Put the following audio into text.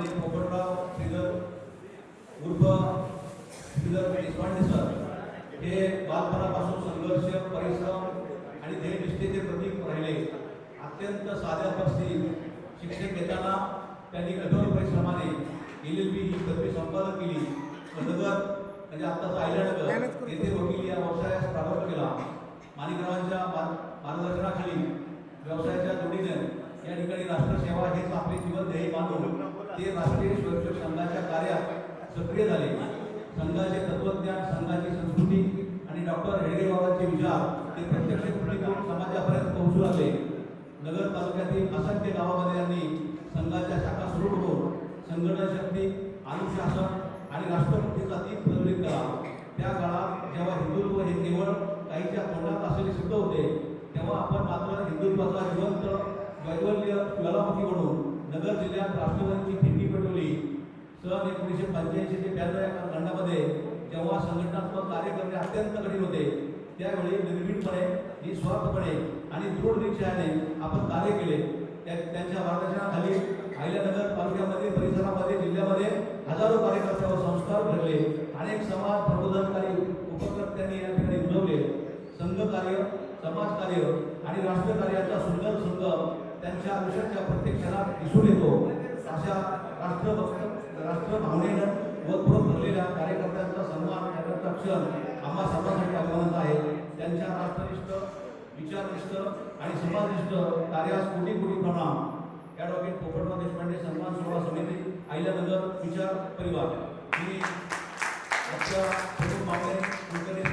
माननीय पोपटराव श्रीधर उर्फ श्रीधर देशपांडे सर हे बालपणापासून संघर्ष परिश्रम आणि ध्येयनिष्ठेचे प्रतीक राहिले. अत्यंत साध्या परिस्थितीत शिक्षण घेताना त्यांनी कठोर परिश्रमाने एल एल बी ही पदवी संपादन केली. नगर म्हणजे आत्ताच आयलंडकर येथे वकील या व्यवसायास प्रारंभ केला. माणिकरावांच्या मार- मार्गदर्शनाखाली व्यवसायाच्या जोडीने या ठिकाणी राष्ट्रसेवा हेच आपले जीवन ध्येय मानून ते राष्ट्रीय स्वयंसेवक संघाच्या कार्यात सक्रिय झाले. संघाचे तत्वज्ञान संघाची संस्कृती आणि डॉक्टर हेडगेबाबांचे विचार ते प्रत्यक्ष कृतीतून समाजापर्यंत पोहोचू लागले. नगर तालुक्यातील असंख्य गावामध्ये यांनी संघाच्या शाखा सुरू करून संघटन शक्ती अनुशासन आणि राष्ट्रपतीचा तीन प्रज्वलित केला. त्या काळात जेव्हा हिंदुत्व हे केवळ काहीच्या तोंडात असलेले सिद्ध होते तेव्हा आपण मात्र हिंदुत्वाचा जिवंत राष्ट्रवादीची खिंडी पेटवली. सन एकोणीसशे पंच्याऐंशी ते ब्याण्णव या कालखंडामध्ये जेव्हा संघटनात्मक कार्य करणे अत्यंत कठीण होते त्यावेळी निर्भीडपणे निस्वार्थपणे आणि दृढ निश्चयाने आपण कार्य केले. त्या- त्यांच्या मार्गदर्शनाखाली अहिल्यानगर तालुक्यामध्ये परिसरामध्ये जिल्ह्यामध्ये हजारो कार्यकर्त्यावर संस्कार घडले. अनेक समाज प्रबोधनकारी उपक्रम त्यांनी या ठिकाणी उद्भवले संघ कार्य आणि राष्ट्रकार्याचा सुंदर संघ त्यांच्या आयुष्याच्या प्रत्येक क्षणात दिसून येतो. राष्ट्र भावनेनं वतपूर्व भरलेल्या कार्यकर्त्यांचा सन्मान करण्याचा क्षण आम्हा सर्वांसाठी अभिमानाचा आहे. त्यांच्या राष्ट्रनिष्ठ विचारनिष्ठ आणि समाजनिष्ठ कार्यास कोटी कोटी प्रणाम. ॲडव्होकेट पोपटराव देशपांडे सन्मान सोहळा समिती अहिल्यानगर विचार परिवार. मी प्रमुख कुलकर्णी